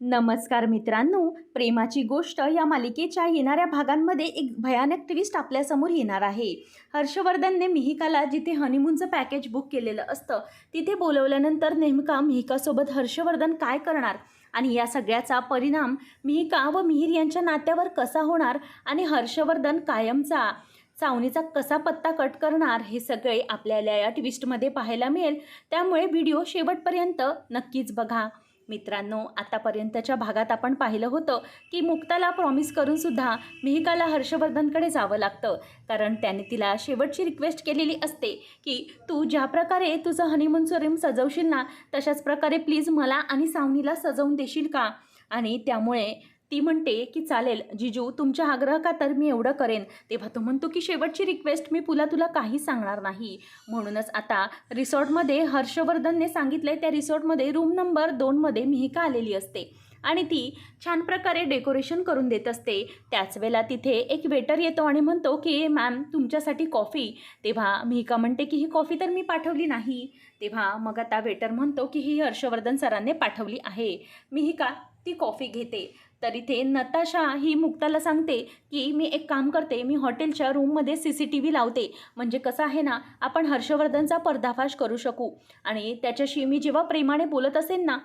नमस्कार मित्रांनो प्रेमाची गोष्ट या मालिकेच्या येणाऱ्या भागांमध्ये एक भयानक ट्विस्ट आपल्यासमोर येणार आहे. हर्षवर्धनने मिहिकाला जिथे हनीमूनचं पॅकेज बुक केलेलं असतं तिथे बोलवल्यानंतर नेमका मिहिकासोबत हर्षवर्धन काय करणार आणि या सगळ्याचा परिणाम मिहिका व मिहीर यांच्या नात्यावर कसा होणार आणि हर्षवर्धन कायमचा चावणीचा कसा पत्ता कट करणार हे सगळे आपल्याला या ट्विस्टमध्ये पाहायला मिळेल. त्यामुळे व्हिडिओ शेवटपर्यंत नक्कीच बघा. मित्रांनो आतापर्यंतच्या भागात आपण पाहिलं होतं की मुक्ताला प्रॉमिस करूनसुद्धा मिहिकाला हर्षवर्धनकडे जावं लागतं. कारण त्याने तिला शेवटची रिक्वेस्ट केलेली असते की तू ज्या प्रकारे तुझं हनीमून सोरीम सजवशील ना तशाच प्रकारे प्लीज मला आणि सावनीला सजवून देशील का? आणि त्यामुळे ती म्हणते की चालेल जिजू तुमच्या आग्रह का तर मी एवढं करेन? तेव्हा तो म्हणतो की शेवटची रिक्वेस्ट मी पुला तुला काही सांगणार नाही. म्हणूनच आता रिसॉर्टमध्ये हर्षवर्धनने सांगितले त्या रिसॉर्टमध्ये रूम नंबर दोनमध्ये मिहिका आलेली असते. आणि ती छान प्रकारे डेकोरेशन करून देत असते. त्याच वेळेला तिथे एक वेटर येतो आणि म्हणतो की मॅम तुमच्यासाठी कॉफी तेव्हा मिहिका म्हणते की ही कॉफी तर मी पाठवली नाही. तेव्हा मग आता वेटर म्हणतो की ही हर्षवर्धन सरांनी पाठवली आहे. मिहिका ती कॉफी घेते. तर इथे नताशा ही मुक्ताला सांगते की मी एक काम करते मी हॉटेलच्या रूममध्ये सी सी टी व्ही लावते. म्हणजे कसं आहे ना आपण हर्षवर्धनचा पर्दाफाश करू शकू. आणि त्याच्याशी मी जेव्हा प्रेमाने बोलत असेन ना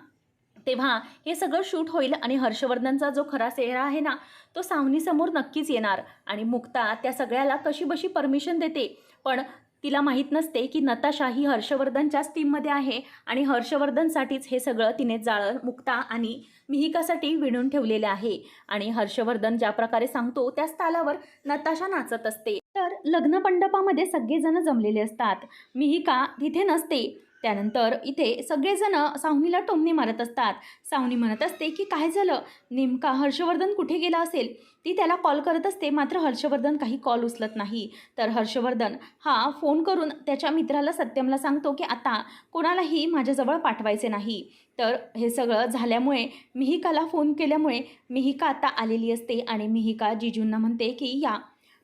तेव्हा हे सगळं शूट होईल आणि हर्षवर्धनचा जो खरा चेहरा आहे ना तो सावनीसमोर नक्कीच येणार. आणि मुक्ता त्या सगळ्याला कशी बशी परमिशन देते. पण तिला माहीत नसते की नताशा ही हर्षवर्धनच्याच टीममध्ये आहे आणि हर्षवर्धनसाठीच हे सगळं तिने जाळं मुक्ता आणि मिहिकासाठी विणून ठेवलेले आहे. आणि हर्षवर्धन ज्या प्रकारे सांगतो त्याच तालावर नताशा नाचत असते. तर लग्न मंडपामध्ये सगळेजण जमलेले असतात. मिहिका तिथे नसते. त्यानंतर इथे सगळेजण सावनीला टोमणे मारत असतात. सावनी म्हणत असते की काय झालं? नेमका हर्षवर्धन कुठे गेला असेल? ती त्याला कॉल करत असते. मात्र हर्षवर्धन काही कॉल उचलत नाही. तर हर्षवर्धन हा फोन करून त्याच्या मित्राला सत्यमला सांगतो की आता कोणालाही माझ्याजवळ पाठवायचे नाही. तर हे सगळं झाल्यामुळे मिहिकाला फोन केल्यामुळे मिहिका आता आलेली असते आणि मिहिका जिजूंना म्हणते की या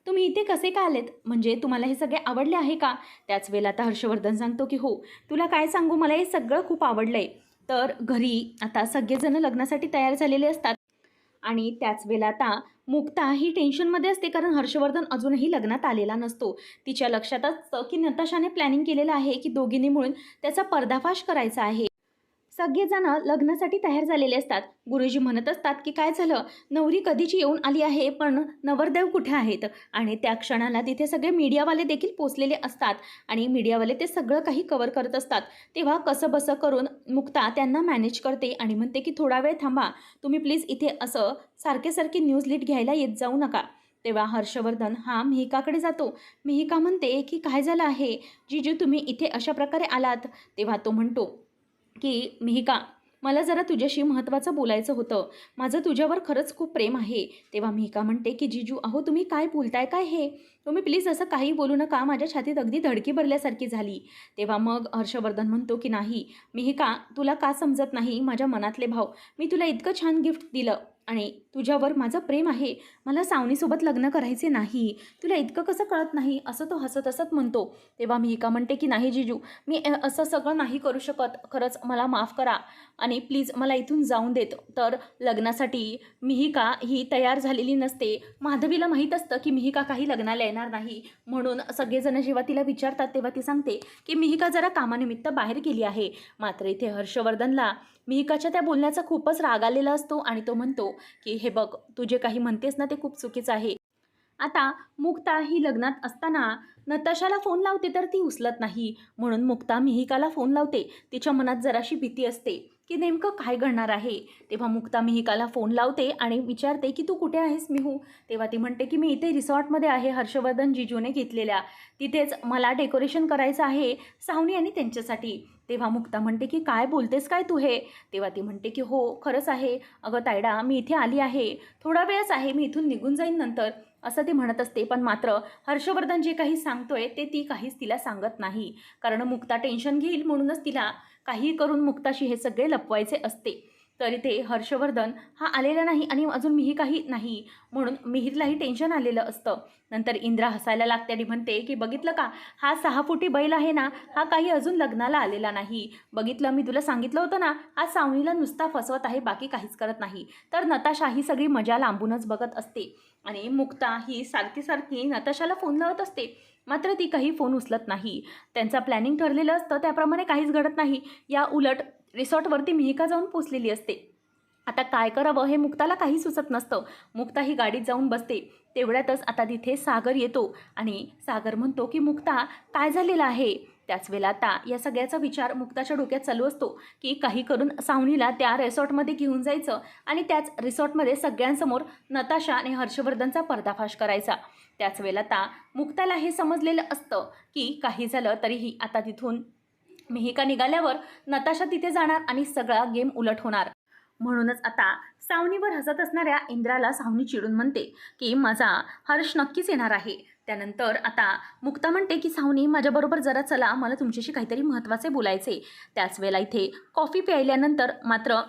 तुम्ही इथे कसे का आलेत? म्हणजे तुम्हाला हे सगळे आवडले आहे का? त्याच वेळेला आता हर्षवर्धन सांगतो की हो तुला काय सांगू? मला हे सगळं खूप आवडलं आहे तर घरी आता सगळेजण लग्नासाठी तयार झालेले असतात. आणि त्याच वेळेला आता मुक्ता ही टेन्शनमध्ये असते कारण हर्षवर्धन अजूनही लग्नात आलेला नसतो. तिच्या लक्षात असतं की नताशाने प्लॅनिंग केलेलं आहे की दोघींनी मिळून त्याचा पर्दाफाश करायचा आहे. सगळेजण लग्नासाठी तयार झालेले असतात. गुरुजी म्हणत असतात की काय झालं? नवरी कधीची येऊन आली आहे पण नवरदेव कुठे आहेत? आणि त्या क्षणाला तिथे सगळे मीडियावाले देखील पोचलेले असतात. आणि मीडियावाले ते सगळं काही कवर करत असतात. तेव्हा कसं बसं करून मुक्ता त्यांना मॅनेज करते आणि म्हणते की थोडा वेळ थांबा. तुम्ही प्लीज इथे असं सारखे सारखे न्यूज लीड घ्यायला येत जाऊ नका. तेव्हा हर्षवर्धन हा मिहिकाकडे जातो. मिहिका म्हणते की काय झालं आहे? जिजू तुम्ही इथे अशा प्रकारे आलात? तेव्हा तो म्हणतो की मिहिका मला जरा तुझ्याशी महत्त्वाचं बोलायचं होतं. माझं तुझ्यावर खरंच खूप प्रेम आहे. तेव्हा मिहिका म्हणते की जिजू अहो तुम्ही काय बोलताय काय हे? तुम्ही प्लीज असं काही बोलू नका. माझ्या छातीत अगदी धडकी भरल्यासारखी झाली. तेव्हा मग हर्षवर्धन म्हणतो की नाही मिहिका तुला का समजत नाही? माझ्या मनातले भाव. मी तुला इतकं छान गिफ्ट दिलं. आणि तुझ्यावर माझं प्रेम आहे. मला सावनीसोबत लग्न करायचे नाही. तुला इतकं कसं कळत नाही? असं तो हसत हसत म्हणतो. तेव्हा मिहिका म्हणते की नाही जिजू मी असं सगळं नाही करू शकत. खरंच मला माफ करा. आणि प्लीज मला इथून जाऊन देत. तर लग्नासाठी मिहिका ही तयार झालेली नसते. माधवीला माहीत असतं की मिहिका काही लग्नाला येणार नाही. म्हणून सगळेजण जेव्हा तिला विचारतात तेव्हा ती सांगते की मिहिका जरा कामानिमित्त बाहेर गेली आहे. मात्र इथे हर्षवर्धनला मिहिकाच्या त्या बोलण्याचा खूपच राग आलेला असतो आणि तो म्हणतो की हे बघ तू जे काही म्हणतेस ना ते खूप चुकीचं आहे. आता मुक्ता ही लग्नात असताना नताशाला फोन लावते तर ती उचलत नाही. म्हणून मुक्ता मिहिकाला फोन लावते. तिच्या मनात जराशी भीती असते. की नेमकं काय घडणार आहे? तेव्हा मुक्ता मिहिकाला फोन लावते आणि विचारते की तू कुठे आहेस मिहू? तेव्हा ती म्हणते की मी इथे रिसॉर्टमध्ये आहे हर्षवर्धन जिजूने घेतलेल्या. तिथेच मला डेकोरेशन करायचं आहे सावनी आणि त्यांच्यासाठी. तेव्हा मुक्ता म्हणते की काय बोलतेस काय तू हे? तेव्हा ती म्हणते की हो खरंच आहे. अगं तायडा मी इथे आली आहे. थोडा वेळच आहे मी इथून निघून जाईन नंतर. असं ती म्हणत असते. पण मात्र हर्षवर्धन जे काही सांगतोय ते ती काहीच तिला सांगत नाही. कारण मुक्ता टेन्शन घेईल म्हणूनच तिला काही करून मुक्ताशी हे सगळे लपवायचे असते. तर इथे हर्षवर्धन हा आलेला नाही आणि अजून मिहिकाही नाही. म्हणून मिहिरलाही टेन्शन आलेलं असतं. नंतर इंद्रा हसायला लागते आणि म्हणते की बघितलं का? हा सहा फुटी बैल आहे ना हा काही अजून लग्नाला आलेला नाही. बघितलं मी तुला सांगितलं होतं ना हा सावणीला नुसता फसवत आहे बाकी काहीच करत नाही. तर नताशा ही सगळी मजा लांबूनच बघत असते. आणि मुक्ता ही सारखी सारखी नताशाला फोन लावत असते. मात्र ती काही फोन उचलत नाही. त्यांचा प्लॅनिंग ठरलेलं असतं त्याप्रमाणे काहीच घडत नाही. या उलट रिसॉर्टवरती मिहिका जाऊन पोचलेली असते. आता काय करावं हे मुक्ताला काही सुचत नसतं. मुक्ता ही गाडीत जाऊन बसते. तेवढ्यातच आता तिथे सागर येतो आणि सागर म्हणतो की मुक्ता काय झालेलं आहे? त्याच वेळेला आता या सगळ्याचा विचार मुक्ताच्या डोक्यात चालू असतो की काही करून सावनीला त्या रिसॉर्टमध्ये घेऊन जायचं आणि त्याच रिसॉर्टमध्ये सगळ्यांसमोर नताशा आणि हर्षवर्धनचा पर्दाफाश करायचा. त्याच वेळेला आता मुक्ताला हे समजलेलं असतं की काही झालं तरीही आता तिथून मिहिका निघाल्यावर नताशा तिथे जाणार आणि सगळा गेम उलट होणार. म्हणूनच आता सावनीवर हसत असणाऱ्या इंद्राला सावनी चिडून म्हणते की माझा हर्ष नक्कीच येणार आहे. त्यानंतर आता मुक्ता म्हणते की सावनी माझ्याबरोबर जरा चला मला तुमच्याशी काहीतरी महत्त्वाचे बोलायचे त्याच वेळेला इथे कॉफी प्यायल्यानंतर मात्र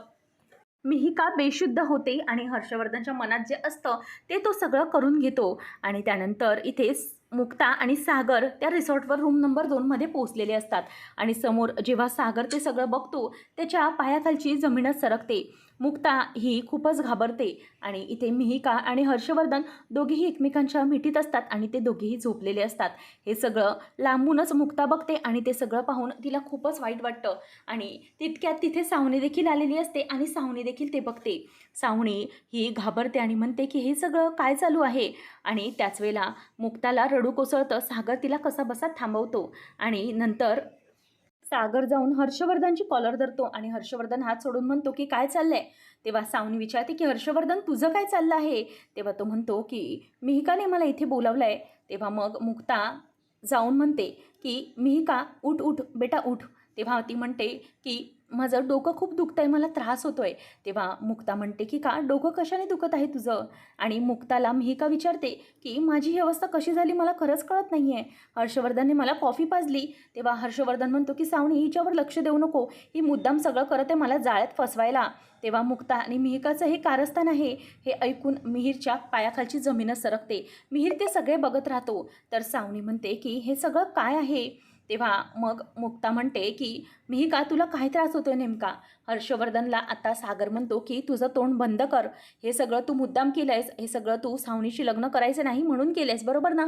मिहिका बेशुद्ध होते आणि हर्षवर्धनच्या मनात जे असतं ते तो सगळं करून घेतो. आणि त्यानंतर इथे मुक्ता आणि सागर त्या रिसॉर्टवर रूम नंबर दोनमध्ये पोहोचलेले असतात. आणि समोर जेव्हा सागर ते सगळं बघतो त्याच्या पायाखालची जमीनच सरकते. मुक्ता ही खूपच घाबरते आणि इथे मिहिका आणि हर्षवर्धन दोघेही एकमेकांच्या मिठीत असतात आणि ते दोघेही झोपलेले असतात. हे सगळं लांबूनच मुक्ता बघते आणि ते सगळं पाहून तिला खूपच वाईट वाटतं. आणि तितक्यात तिथे सावणी देखील आलेली असते आणि सावणी देखील ते बघते. सावणी ही घाबरते आणि म्हणते की हे सगळं काय चालू आहे? आणि त्याच वेळेला मुक्ताला रडू कोसळतं. सागर तिला कसा बसा थांबवतो आणि नंतर सागर जाऊन हर्षवर्धनची कॉलर धरतो आणि हर्षवर्धन हात सोडून म्हणतो की काय चाललंय? तेव्हा सावनी विचारते की हर्षवर्धन तुझं काय चाललं आहे? तेव्हा तो म्हणतो की मिहिकाने मला इथे बोलावलं आहे तेव्हा मग मुक्ता जाऊन म्हणते की मिहिका उठ उठ बेटा उठ. तेव्हा ती म्हणते की माझं डोकं खूप दुखतं आहे मला त्रास होतो आहे तेव्हा मुक्ता म्हणते की का? डोकं कशाने दुखत आहे तुझं? आणि मुक्ताला मिहिका विचारते की माझी ही अवस्था कशी झाली मला खरंच कळत नाही आहे हर्षवर्धनने मला कॉफी पाजली. तेव्हा हर्षवर्धन म्हणतो की सावणी हिच्यावर लक्ष देऊ नको. ही मुद्दाम सगळं करत आहे मला जाळ्यात फसवायला. तेव्हा मुक्ता आणि मिहिकाचं हे कारस्थान आहे हे ऐकून मिहीरच्या पायाखालची जमीनच सरकते. मिहीर ते सगळे बघत राहतो. तर सावनी म्हणते की हे सगळं काय आहे? तेव्हा मग मुक्ता म्हणते की मी का तुला काय त्रास होतोय नेमका? हर्षवर्धनला आता सागर म्हणतो की तुझं तोंड बंद कर. हे सगळं तू मुद्दाम केलंयस. हे सगळं तू सावनीशी लग्न करायचं नाही म्हणून केलंयस. बरोबर ना?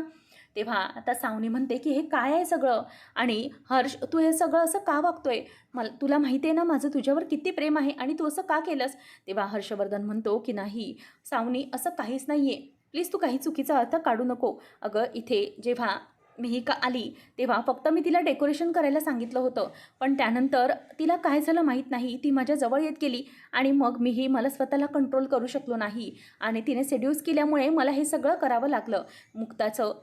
तेव्हा आता सावनी म्हणते की हे काय आहे सगळं? आणि हर्ष तू हे सगळं असं का वागतोय? मला तुला माहिती आहे ना माझं तुझ्यावर किती प्रेम आहे आणि तू असं का केलंस? तेव्हा हर्षवर्धन म्हणतो की नाही सावनी असं काहीच नाही आहे प्लीज तू काही चुकीचा अर्थ काढू नको. अगं इथे जेव्हा मिहिका आली तेव्हा फक्त मी तिला डेकोरेशन करायला सांगितलं होतं. पण त्यानंतर तिला काय झालं माहीत नाही ती माझ्या जवळ येत गेली आणि मग मीही मला स्वतःला कंट्रोल करू शकलो नाही. आणि तिने सेड्यूस केल्यामुळे मला हे सगळं करावं लागलं. मुक्ताचं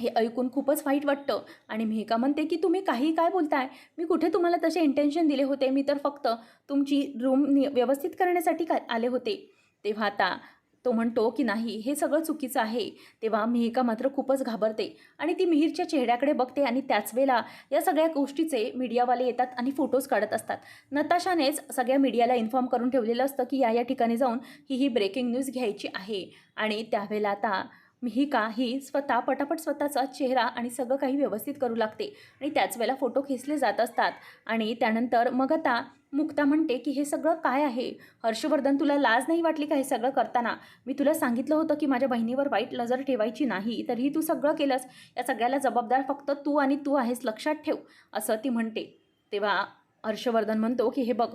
हे ऐकून खूपच वाईट वाटतं. आणि मिहिका म्हणते की तुम्ही काही काय बोलताय? मी कुठे तुम्हाला तसे इंटेन्शन दिले होते? मी तर फक्त तुमची रूम नि व्यवस्थित करण्यासाठी का आले होते. तेव्हा आता तो म्हणतो की नाही हे सगळं चुकीचं आहे. तेव्हा मिहिका मात्र खूपच घाबरते आणि ती मिहीरच्या चेहऱ्याकडे बघते आणि त्याच वेळेला या सगळ्या गोष्टीचे मीडियावाले येतात आणि फोटोज काढत असतात. नताशानेच सगळ्या मीडियाला इन्फॉर्म करून ठेवलेलं असतं की या या ठिकाणी जाऊन ही ही ब्रेकिंग न्यूज घ्यायची आहे. आणि त्यावेळेला आता मिहिका ही स्वतः पटापट स्वतःचा चेहरा आणि सगळं काही व्यवस्थित करू लागते. आणि त्याच वेळेला फोटो खेचले जात असतात. आणि त्यानंतर मग आता मुक्ता म्हणते की हे सगळं काय आहे? हर्षवर्धन तुला लाज नाही वाटली का हे सगळं करताना? मी तुला सांगितलं होतं की माझ्या बहिणीवर वाईट नजर ठेवायची नाही. तरीही तू सगळं केलंस. या सगळ्याला जबाबदार फक्त तू आणि तू आहेस. लक्षात ठेव असं ती म्हणते. तेव्हा हर्षवर्धन म्हणतो की हे बघ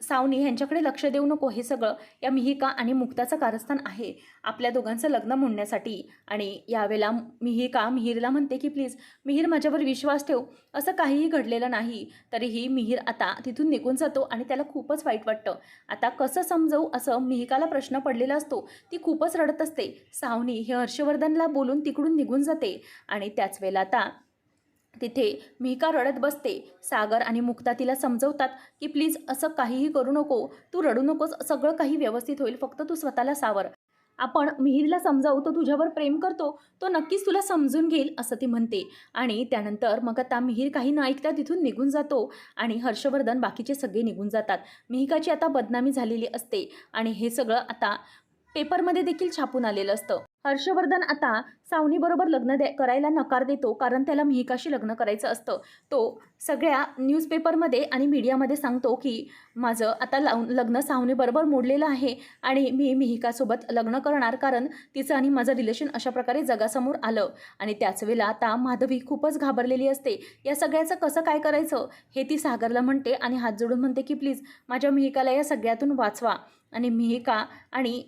सावनी ह्यांच्याकडे लक्ष देऊ नको हे सगळं. या मिहिका आणि मुक्ताचं कारस्थान आहे. आपल्या दोघांचं लग्न मोडण्यासाठी. आणि यावेळेला मिहिका मिहीरला म्हणते की प्लीज मिहीर माझ्यावर विश्वास ठेव. असं काहीही घडलेलं नाही. तरीही मिहीर आता तिथून निघून जातो आणि त्याला खूपच वाईट वाटतं. आता कसं समजवू असं मिहिकाला प्रश्न पडलेला असतो. ती खूपच रडत असते. सावनी हे हर्षवर्धनला बोलून तिकडून निघून जाते. आणि त्याच वेळेला आता तिथे मिहिका रडत बसते. सागर आणि मुक्ता तिला समजवतात की प्लीज असं काहीही करू नको. तू रडू नकोस. सगळं काही व्यवस्थित होईल. फक्त तू स्वतःला सावर. आपण मिहिरला समजावू. तो तुझ्यावर प्रेम करतो. तो नक्कीच तुला समजून घेईल असं ती म्हणते. आणि त्यानंतर मग आता मिहीर काही न ऐकता तिथून निघून जातो आणि हर्षवर्धन बाकीचे सगळे निघून जातात. मिहिकाची आता बदनामी झालेली असते. आणि हे सगळं आता पेपरमध्ये देखील छापून आलेलं असतं. हर्षवर्धन आता सावनीबरोबर लग्न द्या करायला नकार देतो कारण त्याला मिहिकाशी लग्न करायचं असतं. तो सगळ्या न्यूजपेपरमध्ये आणि मीडियामध्ये सांगतो की माझं आता लावून लग्न सावनीबरोबर मोडलेलं आहे आणि मी मिहिकासोबत लग्न करणार कारण तिचं आणि माझं रिलेशन अशा प्रकारे जगासमोर आलं. आणि त्याच वेळेला आता माधवी खूपच घाबरलेली असते. या सगळ्याचं कसं काय करायचं? हे ती सागरला म्हणते आणि हात जोडून म्हणते की प्लीज माझ्या मिहिकाला या सगळ्यातून वाचवा. आणि मिहिका आणि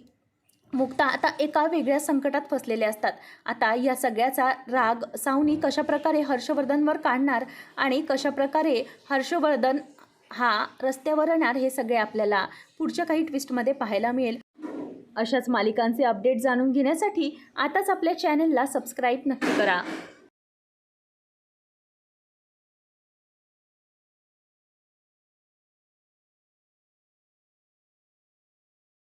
मुक्ता आता एका वेगळ्या संकटात फसलेले असतात. आता या सगळ्याचा राग सावनी कशाप्रकारे हर्षवर्धनवर काढणार आणि कशाप्रकारे हर्षवर्धन हा रस्त्यावर येणार हे सगळे आपल्याला पुढच्या काही ट्विस्टमध्ये पाहायला मिळेल. अशाच मालिकांचे अपडेट जाणून घेण्यासाठी आताच आपल्या चॅनलला सबस्क्राईब नक्की करा.